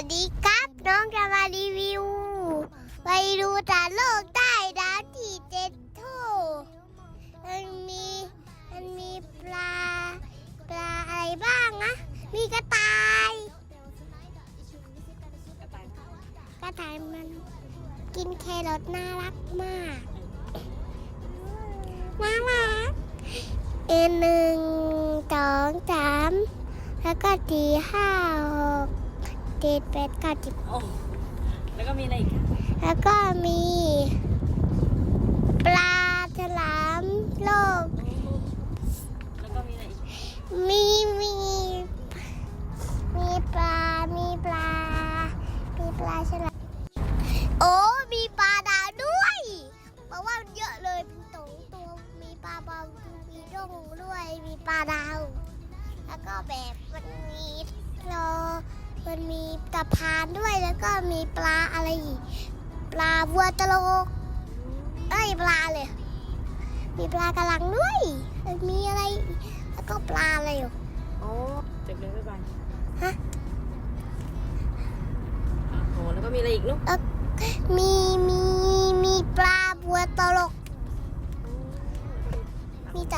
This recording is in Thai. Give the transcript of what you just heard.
วัสดีครับ น้องจะมารีวิว ไปดูตาโลกใต้ดาวที่เจ็ดทูมันมีมันมีปลา ปลาอะไรบ้างนะ มีกระต่าย กระต่ายมันกินแครอทน่ารักมากน่ารักเอ็นหนึ่งสองสามแล้วก็ทีห้า เจ็ดแปดเก้าสิบโอ้แล้วก็มีอะไรอีกคะแล้วก็มี ปลาฉลามโลก แล้วก็มีอะไรอีกมีมีมีปลา มีปลา มีปลาฉลามโอ้ มีปลาดาวด้วย เพราะว่ามันเยอะเลยเป็นตงตัว มีปลาบอลมีร่องด้วย มีปลาดาว แล้วก็แบบมันมีโล มันมีตะพานด้วยแล้วก็มีปลาอะไรอีกปลาวัวตะโลกเอ้ยปลาเลย มีปลากระลังด้วยแล้วมีอะไรอีกแล้วก็ปลาอะไรอยู่โอ้เจ็บเลยบ๊ายบายฮะโอ้แล้วก็มีอะไรอีกลูกแล้วมีมีมีปลาบัวตลกมีแต่